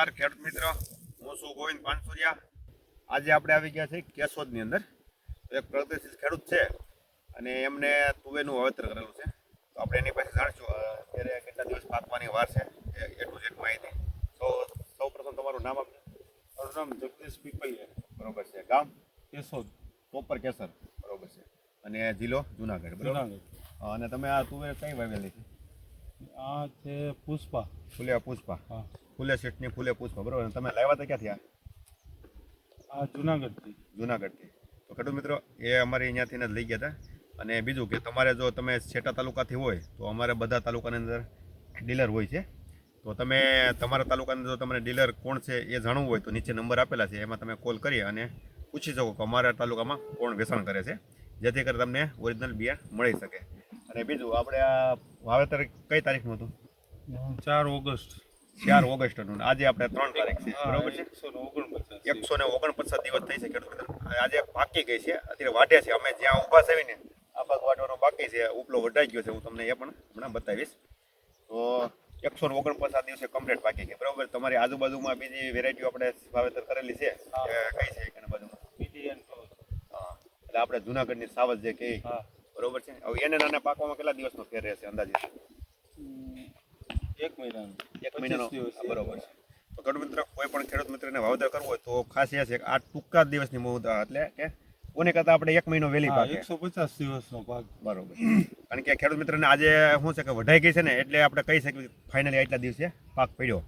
નમસ્કાર ખેડૂત મિત્ર. હું છું ગોવિંદ પાનસુરિયા. આજે આપણે આવી ગયા છીએ કેશોદની અંદર. એક પ્રગતિશીલ ખેડૂત છે અને એમને તુવેરનું વાવેતર કરેલું છે. તો આપણે એની પાસે જાણશું અત્યારે કેટલા દિવસ પાકવાની વાર છે એ એટલું જેટલું માહિતી. તો સૌ પ્રથમ તમારું નામ આપજો. મારું નામ જગદીશ પીપલિયા. બરોબર છે. ગામ? કેશોદ. કોપર કેસર. બરોબર છે. અને જિલ્લો? જુનાગઢ. બરોબર? અને તમે આ તુવેર કઈ વાવેલી છે? આ છે પુષ્પા. ફૂલે પુષ્પા. હા. ફૂલે શેઠની ફૂલે પુષ્પા બરાબર. તમે લાવ્યા હતા ક્યાંથી આ? આ જુનાગઢથી. જુનાગઢથી. તો ખેડૂત મિત્રો એ અમારે અહીંયાથી જ લઈ ગયા હતા. અને બીજું કે તમારે જો તમે છેટા તાલુકાથી હોય તો અમારે બધા તાલુકાની અંદર ડીલર હોય છે. તો તમે તમારા તાલુકાની જો તમને ડીલર કોણ છે એ જાણવું હોય તો નીચે નંબર આપેલા છે. એમાં તમે કોલ કરી અને પૂછી શકો કે અમારા તાલુકામાં કોણ વેચાણ કરે છે જેથી કરી તમને ઓરિજિનલ બિયારણ મળી શકે. અને બીજું આપણે આ વાવેતર કઈ તારીખનું હતું? ચાર ઓગસ્ટ. ચાર ઓગસ્ટનું. આજે આપણે ત્રણ તારીખ છે બરોબર છે? એકસો ને ઓગણપચાસ દિવસ થઈ છે ખેડૂત આજે પાકી ગઈ છે અત્યારે વાઢે છે. અમે જ્યાં ઊભા છે ને આ ભાગ વાઢવાનો બાકી છે. ઉપલો વઢાઈ ગયો છે હું તમને એ પણ હમણાં બતાવીશ. તો એકસો ને ઓગણપચાસ દિવસે કમ્પ્લીટ પાકી ગઈ. બરોબર? તમારી આજુબાજુમાં બીજી વેરાયટીઓ આપણે વાવેતર કરેલી છે. કઈ છે બાજુમાં? એટલે આપણે જુનાગઢની સાવજ જે કહી બરોબર છે? હવે એને નાના પાકવામાં કેટલા દિવસનો ફેર રહેશે અંદાજે? એક મહિનાનો. એક મહિનાનો? બરોબર છે. તો ખેડૂત મિત્ર કોઈ પણ ખેડૂત મિત્રને વાવેતર કરવું હોય તો ખાસ એ છે કે આ ટૂંકા જ દિવસની મુદત એટલે કે કોને કરતા આપણે એક મહિનો વહેલી પાકે. એકસો પચાસ દિવસનો ભાગ બરોબર. કારણ કે ખેડૂત મિત્રને આજે શું છે કે વઢાઈ ગઈ છે ને એટલે આપણે કહી શકીએ ફાઇનલી આટલા દિવસે પાક પડ્યો.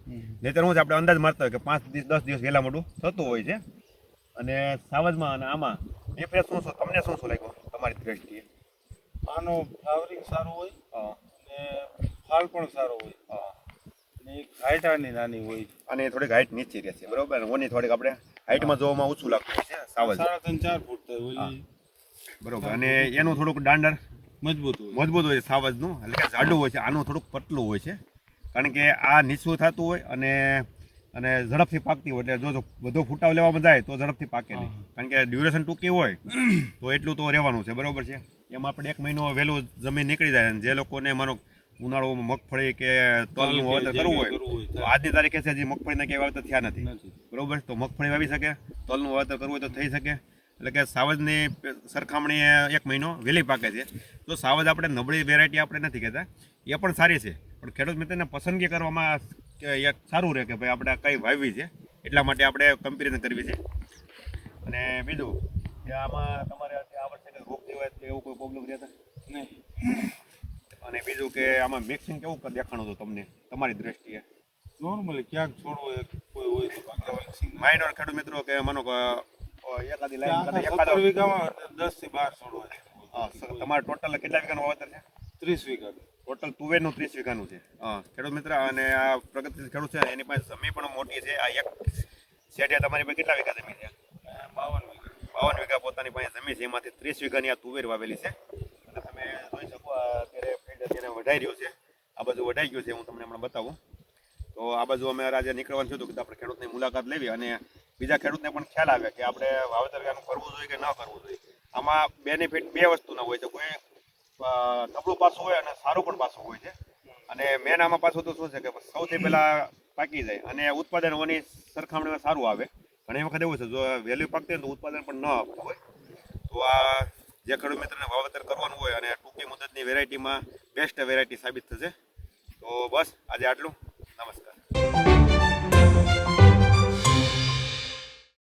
નહીતર હું છે આપણે અંદાજ મારતો હોય કે પાંચ દિવસ દસ દિવસ વહેલા મોડું થતું હોય છે. અને સાવજમાં અને આમાં એ ફેર શું શું તમને શું શું લાગ્યું? તમારી દ્રષ્ટિએ. આનો ફ્લાવરિંગ સારું હોય અને ફાલ પણ સારો હોય. હા. અને હાઈટ આની નાની હોય. અને થોડીક હાઈટ નીચી રહેશે બરોબર? અને ઓની થોડીક આપણે હાઈટમાં જોવામાં ઓછું લાગતું છે સાવજ સાડા ત્રણ ચાર ફૂટ થાય ઓલી બરોબર. અને એનું થોડુંક દાંડર મજબૂત હોય. મજબૂત હોય સાવજનું એટલે કે જાડું હોય છે આનું થોડુંક પતલું હોય છે. કારણ કે આ નીચું થતું હોય અને અને ઝડપથી પાકતી હોય એટલે જો જો બધો ફૂટાવ લેવામાં જાય તો ઝડપથી પાકે નહીં. કારણ કે ડ્યુરેશન ટૂંકી હોય તો એટલું તો રહેવાનું છે બરાબર છે? એમાં આપણે એક મહિનો વહેલું જમીન નીકળી જાય અને જે લોકોને માનો ઉનાળો મગફળી કે તલનું વાવેતર કરવું હોય તો આજની તારીખે છે હજી મગફળીના ક્યાંય વાવેતર થયા નથી. બરોબર? તો મગફળી વાવી શકે તલનું વાવેતર કરવું હોય તો થઈ શકે. એટલે કે સાવજની સરખામણીએ એક મહિનો વહેલી પાકે છે. તો સાવજ આપણે નબળી વેરાયટી આપણે નથી કહેતા. એ પણ સારી છે. પણ ખેડૂત મિત્રને પસંદગી કરવામાં કે એક સારું રહે કે ભાઈ આપણે કઈ વાવવી છે એટલા માટે આપણે કમ્પેરિઝન કરવી છે. અને બીજું કે આમાં તમારે કે એવું કોઈ પ્રોબ્લેમ રહેતા? નહીં. અને બીજું કે આમાં મિક્સિંગ કેવું કર- દેખાણું હતું તમને? તમારી દ્રષ્ટિએ? નોર્મલી ક્યાંક છોડવો હોય કોઈ હોય. માઇનોર ખેડૂત મિત્રો કે માનો એકાદી લાઈન એકાદ વીઘામાં દસથી બાર છોડવા છે. હા, તમારે ટોટલ કેટલા વીઘાનું વાવેતર છે? ત્રીસ વીઘા ટોટલ તુવેરનું ત્રીસ વીઘાનું છે. હા ખેડૂત મિત્ર અને આ પ્રગતિ ખેડૂત છે એની પાસે જમીન પણ મોટી છે. આ એક શેઠિયા તમારી પાસે કેટલા વીઘા જમીન છે? બાવન વીઘા પોતાની પાસે જમીન છે, એમાંથી ત્રીસ વીઘાની આ તુવેર વાવેલી છે. અને તમે જોઈ શકો અત્યારે ફિલ્ડ અત્યારે વઢાઈ રહ્યું છે. આ બાજુ વઢાઈ ગયું છે, હું તમને હમણાં બતાવું. તો આ બાજુ અમે આજે નીકળવાનું થયું હતું કે આપણે ખેડૂતની મુલાકાત લેવી અને બીજા ખેડૂતને પણ ખ્યાલ આવે કે આપણે વાવેતર કરવું જોઈએ કે ન કરવું જોઈએ. આમાં બેનિફિટ બે વસ્તુના હોય છે. કોઈ નબળું પાસું હોય અને સારું પણ પાસું હોય છે. અને મેન આમાં પાછું તો શું છે કે સૌથી પહેલાં પાકી જાય અને ઉત્પાદન ઓની સરખામણીમાં સારું આવે. ઘણી વખત એવું છે, જો વેલ્યુ પાકતી હોય તો ઉત્પાદન પણ ન આપતું હોય. તો આ જે ખેડૂત મિત્રને વાવેતર કરવાનું હોય અને ટૂંકી મુદતની વેરાયટીમાં બેસ્ટ વેરાયટી સાબિત થશે. તો બસ, આજે આટલું.